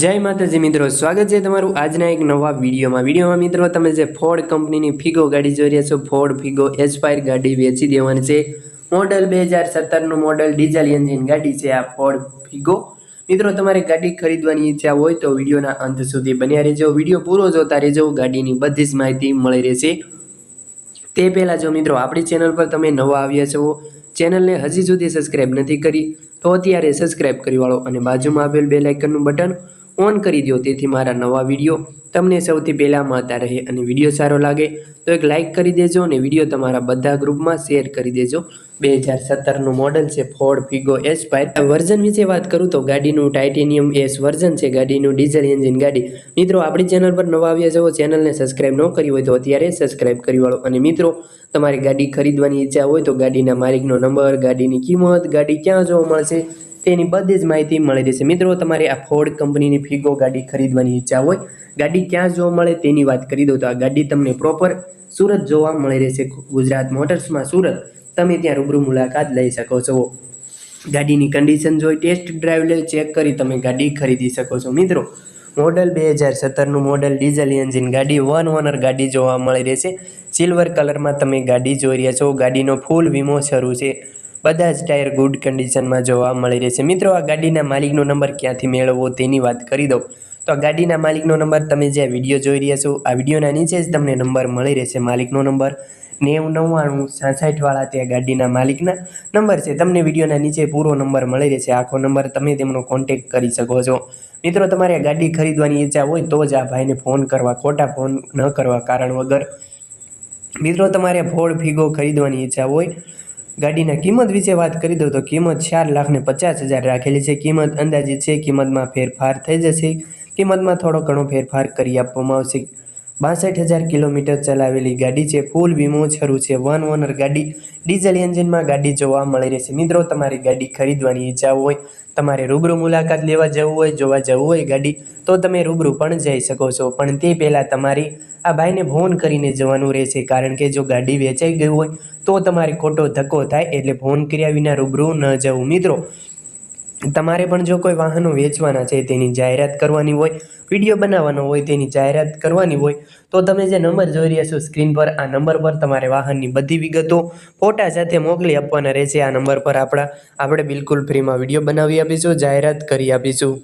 જય માતાજી મિત્રો, સ્વાગત છે તમારું આજના એક નવા વિડીયોમાં. વિડીયોમાં મિત્રો, તમે જે ફોર્ડ કંપનીની ફિગો ગાડી જોઈ રહ્યા છો ફોર્ડ ફિગો એસ્પાયર ગાડી વેચી દેવાની છે. મોડલ બે હજાર સત્તરનું મોડલ ડીઝલ એન્જિન ગાડી છે આ ફોર્ડ ફિગો મિત્રો, તમારે ગાડી ખરીદવાની ઈચ્છા હોય તો વિડીયોના અંત સુધી બન્યા રહેજો. વીડિયો પૂરો જોતા રહેજો, ગાડીની બધી જ માહિતી મળી રહેશે. તે પહેલાં જો મિત્રો, આપણી ચેનલ પર તમે નવા આવ્યા છો, ચેનલને હજી સુધી સબસ્ક્રાઈબ નથી કરી, તો અત્યારે સબસ્ક્રાઇબ કરી વાળો અને બાજુમાં આપેલ બે લાઇકનનું બટન ઓન કરી દો તેથી મારા નવા વીડિયો તમને સૌથી પહેલાં મળતા રહે અને વીડિયો સારો લાગે તો એક લાઇક કરી દેજો અને વીડિયો તમારા બધા ગ્રુપમાં શેર કરી દેજો. બે હજાર સત્તરનું મોડલ છે Ford Figo Aspire version વિશે વાત કરું તો ગાડીનું ટાઇટેનિયમ એસ વર્ઝન છે, ગાડીનું ડીઝલ એન્જિન ગાડી. મિત્રો, આપણી ચેનલ પર નવા આવ્યા છો ચેનલને સબસ્ક્રાઇબ ન કરી હોય તો અત્યારે સબસ્ક્રાઇબ કરી વાળો. અને મિત્રો, તમારી ગાડી ખરીદવાની ઈચ્છા હોય તો ગાડીના માલિકનો નંબર ગાડીની કિંમત, ગાડી ક્યાં જોવા મળશે તેની બધી જ માહિતી મળી રહેશે. મિત્રો, તમારે આ ફોર્ડ કંપનીની ફિગો ગાડી ખરીદવાની ઈચ્છા હોય, ગાડી ક્યાં જોવા મળે તેની વાત કરી દો તો આ ગાડી તમને પ્રોપર સુરત જોવા મળી રહેશે. ગુજરાત મોટર્સમાં સુરત. તમે ત્યાં રૂબરૂ મુલાકાત લઈ શકો છો. ગાડીની કન્ડિશન જોઈ ટેસ્ટ ડ્રાઈવ લઈ ચેક કરી તમે ગાડી ખરીદી શકો છો. મિત્રો, મોડલ બે હજાર સત્તરનું મોડલ ડીઝલ એન્જિન ગાડી વન ઓનર ગાડી જોવા મળી રહેશે. સિલ્વર કલરમાં તમે ગાડી જોઈ રહ્યા છો. ગાડીનો ફૂલ વીમો શરૂ છે. બધા જ ટાયર ગુડ કન્ડિશનમાં જોવા મળી રહેશે. મિત્રો, આ ગાડીના માલિકનો નંબર ક્યાંથી મેળવવો તેની વાત કરી દઉં. તો આ ગાડીના માલિકનો નંબર તમે જે વીડિયો જોઈ રહ્યા છો, આ વિડીયોના નીચે જ તમને નંબર મળી રહેશે માલિકનો નંબર. નેવું નવ્વાણું સાસઠવાળા તે ગાડીના માલિકના નંબર છે. તમને વિડીયોના નીચે પૂરો નંબર મળી રહેશે. આખો નંબર તમે તેમનો કોન્ટેક કરી શકો છો. મિત્રો, તમારે ગાડી ખરીદવાની ઈચ્છા હોય તો જ આ ભાઈને ફોન કરવા, ખોટા ફોન ન કરવા કારણ વગર. મિત્રો, તમારે ફોર્ડ ફીગો ખરીદવાની ઈચ્છા હોય ગાડીના કિંમત વિશે વાત કરી દઉં તો કિંમત ચાર લાખને પચાસ હજાર રાખેલી છે. કિંમત અંદાજિત છે. કિંમતમાં ફેરફાર થઈ જશે. કિંમતમાં થોડો ઘણો ફેરફાર કરી આપવામાં આવશે. બાસઠ હજાર કિલોમીટર ચલાવેલી ગાડી છે. ફૂલ વીમો શરૂ છે. વન ઓનર ગાડી, ડીઝલ એન્જિનમાં ગાડી જોવા મળી રહેશે. મિત્રો, તમારી ગાડી ખરીદવાની ઈચ્છા હોય, તમારે રૂબરૂ મુલાકાત લેવા જવું હોય, જોવા જવું હોય ગાડી, તો તમે રૂબરૂ પણ જઈ શકો છો. પણ તે પહેલાં તમારી આ ભાઈને ફોન કરીને જવાનું રહેશે. કારણ કે જો ગાડી વેચાઈ ગઈ હોય, તો તમારે ખોટો ધક્કો થાય એટલે ફોન કર્યા વિના રૂબરૂ ન જવું. મિત્રો તમારે પણ જો કોઈ વાહનો વેચવાના છે, તેની જાહેરાત કરવાની હોય, વીડિયો બનાવવાનો હોય, તેની જાહેરાત કરવાની હોય, તો તમે જે નંબર જોઈ રહ્યા છો સ્ક્રીન પર, આ નંબર પર તમારે વાહનની બધી વિગતો ફોટા સાથે મોકલી આપવાના રહેશે. આ નંબર પર આપણા, આપણે બિલકુલ ફ્રીમાં વીડિયો બનાવી આપીશું, જાહેરાત કરી આપીશું.